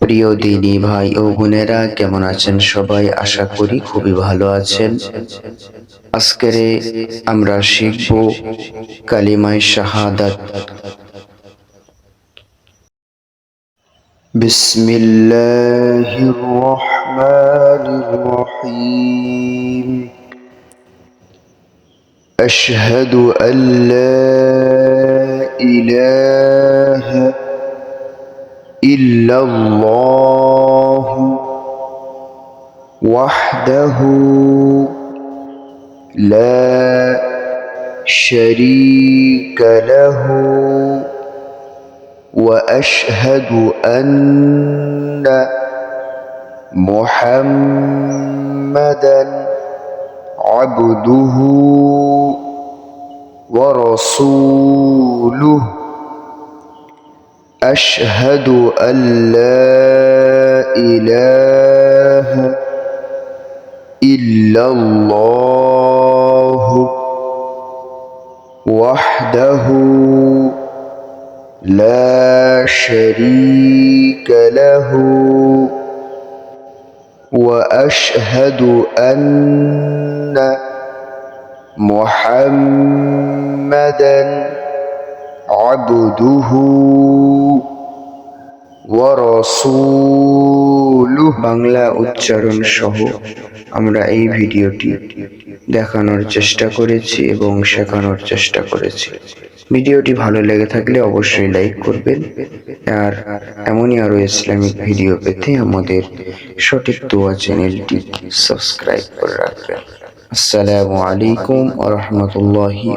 প্রিয় দিনী ভাই ও বোনেরা, কেমন আছেন সবাই? আশা করি খুবই ভালো আছেন। আজকের আমরা শিখব কালিমায় শাহাদাত। বিসমিল্লাহির রহমানির রহিম। أشهد أن لا إله إلا الله وحده لا شريك له وأشهد أن محمدًا عبده ورسوله. أشهد أن لا إله إلا الله وحده لا شريك له. واشهد ان محمدا عبده ورسوله বাংলা উচ্চারণ সহ আমরা এই ভিডিওটি দেখানোর চেষ্টা করেছি এবং শেখানোর চেষ্টা করেছি ভিডিওটি ভালো লেগে থাকলে অবশ্যই লাইক করবেন। আর এমনই আরও ইসলামিক ভিডিও পেতে আমাদের সঠিক দোয়া চ্যানেলটি সাবস্ক্রাইব করে রাখবেন। আসসালামু আলাইকুম আ রহমতুল্লাহি